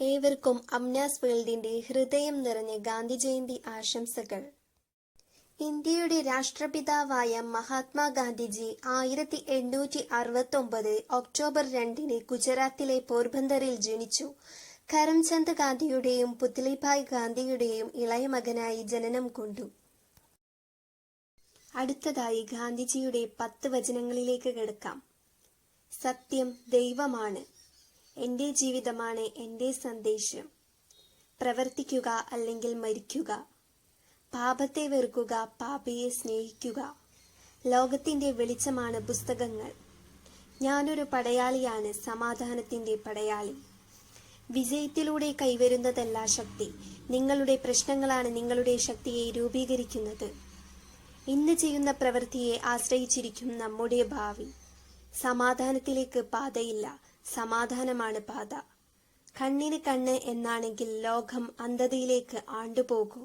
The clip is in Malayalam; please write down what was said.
ഏവർക്കും അംനാസ് വേൾഡിന്റെ ഹൃദയം നിറഞ്ഞ ഗാന്ധി ജയന്തി ആശംസകൾ. ഇന്ത്യയുടെ രാഷ്ട്രപിതാവായ മഹാത്മാഗാന്ധിജി ആയിരത്തി എണ്ണൂറ്റി അറുപത്തി ഒമ്പത് ഒക്ടോബർ രണ്ടിന് ഗുജറാത്തിലെ പോർബന്ദറിൽ ജനിച്ചു. കരംചന്ദ് ഗാന്ധിയുടെയും പുത്ലിഭായ് ഗാന്ധിയുടെയും ഇളയ മകനായി ജനനം കൊണ്ടു. അടുത്തതായി ഗാന്ധിജിയുടെ പത്ത് വചനങ്ങളിലേക്ക് കിടക്കാം. സത്യം ദൈവമാണ്. എന്റെ ജീവിതമാണ് എന്റെ സന്ദേശം. പ്രവർത്തിക്കുക അല്ലെങ്കിൽ മരിക്കുക. പാപത്തെ വെറുക്കുക പാപയെ സ്നേഹിക്കുക. ലോകത്തിന്റെ വെളിച്ചമാണ് പുസ്തകങ്ങൾ. ഞാനൊരു പടയാളിയാണ് സമാധാനത്തിന്റെ പടയാളി. വിജയത്തിലൂടെ കൈവരുന്നതല്ല ശക്തി. നിങ്ങളുടെ പ്രശ്നങ്ങളാണ് നിങ്ങളുടെ ശക്തിയെ രൂപീകരിക്കുന്നത്. ഇന്ന് ചെയ്യുന്ന പ്രവൃത്തിയെ ആശ്രയിച്ചിരിക്കും നമ്മുടെ ഭാവി. സമാധാനത്തിലേക്ക് പാതയില്ല. സമാധാനമാണ് പാത കണ്ണിന് കണ്ണ് എന്നാണെങ്കിൽ ലോകം അന്ധതയിലേക്ക് ആണ്ടുപോകൂ.